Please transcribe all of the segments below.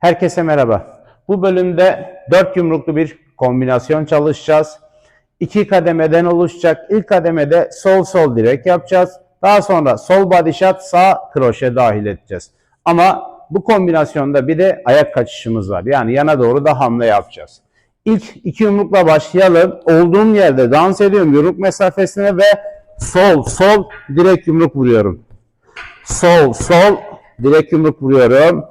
Herkese merhaba. Bu bölümde 4 yumruklu bir kombinasyon çalışacağız. İki kademeden oluşacak. İlk kademede sol sol direk yapacağız. Daha sonra sol body shot sağ kroşe dahil edeceğiz. Ama bu kombinasyonda bir de ayak kaçışımız var. Yani yana doğru da hamle yapacağız. İlk iki yumrukla başlayalım. Olduğum yerde dans ediyorum yumruk mesafesine ve sol sol direkt yumruk vuruyorum. Sol sol direkt yumruk vuruyorum.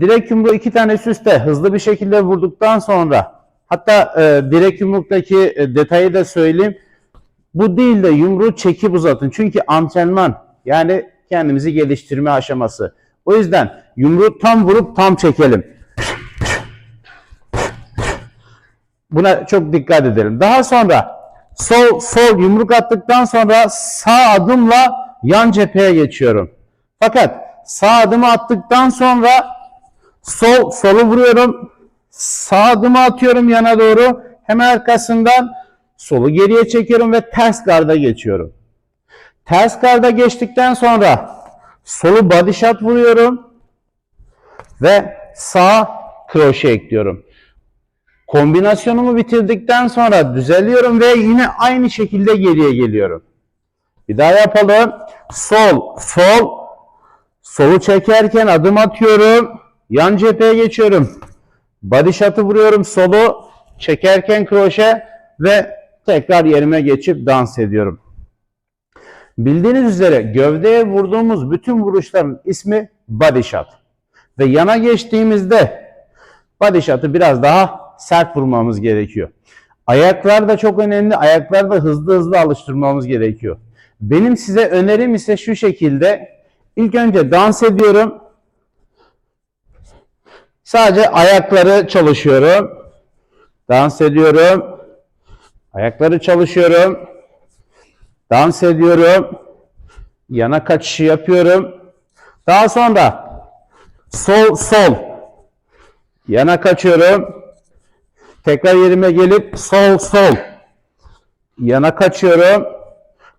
Direk yumruğu iki tane üst üste hızlı bir şekilde vurduktan sonra hatta e, direk yumruktaki e, detayı da söyleyeyim. Bu değil de yumruğu çekip uzatın. Çünkü antrenman yani kendimizi geliştirme aşaması. O yüzden yumruğu tam vurup tam çekelim. Buna çok dikkat edelim. Daha sonra sol sol yumruk attıktan sonra sağ adımla yan cepheye geçiyorum. Fakat sağ adımı attıktan sonra sol solu vuruyorum. Sağ adımı atıyorum yana doğru. Hemen arkasından solu geriye çekiyorum ve ters garda geçiyorum. Ters garda geçtikten sonra solu body shot vuruyorum ve sağ kroşe ekliyorum. Kombinasyonumu bitirdikten sonra düzeliyorum ve yine aynı şekilde geriye geliyorum. Bir daha yapalım. Sol, sol, solu çekerken adım atıyorum. Yan cepheye geçiyorum. Body shot'ı vuruyorum solu, çekerken kroşe ve tekrar yerime geçip dans ediyorum. Bildiğiniz üzere gövdeye vurduğumuz bütün vuruşların ismi body shot. Ve yana geçtiğimizde body shot'ı biraz daha sert vurmamız gerekiyor. Ayaklar da çok önemli. Ayakları da hızlı hızlı alıştırmamız gerekiyor. Benim size önerim ise şu şekilde. İlk önce dans ediyorum. Sadece ayakları çalışıyorum. Dans ediyorum. Ayakları çalışıyorum. Dans ediyorum. Yana kaçışı yapıyorum. Daha sonra sol sol yana kaçıyorum. Tekrar yerime gelip sol sol yana kaçıyorum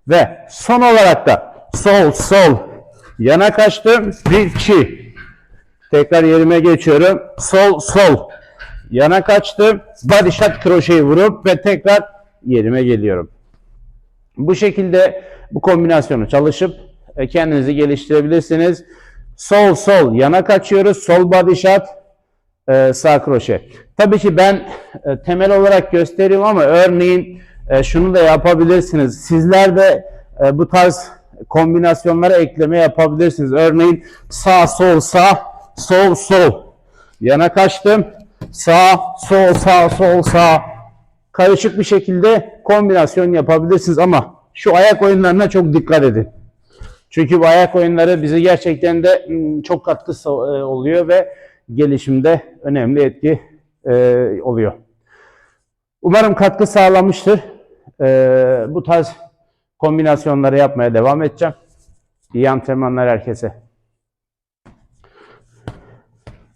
ve son olarak da sol sol yana kaçtım. Bir iki tekrar yerime geçiyorum. Sol sol yana kaçtım. Body shot kroşeyi vurup ve tekrar yerime geliyorum. Bu şekilde bu kombinasyonu çalışıp e, kendinizi geliştirebilirsiniz. Sol sol yana kaçıyoruz. Sol body shot e, sağ kroşe. Tabii ki ben e, temel olarak gösteriyorum ama örneğin şunu da yapabilirsiniz. Sizler de bu tarz kombinasyonlara ekleme yapabilirsiniz. Örneğin sağ sol sağ sol sol yana kaçtım. Sağ sol sağ sol sağ karışık bir şekilde kombinasyon yapabilirsiniz ama şu ayak oyunlarına çok dikkat edin. Çünkü bu ayak oyunları bize gerçekten de mm, çok katkı e, oluyor ve gelişimde önemli etki e, oluyor. Umarım katkı sağlamıştır. E, bu tarz kombinasyonları yapmaya devam edeceğim. İyi antrenmanlar herkese.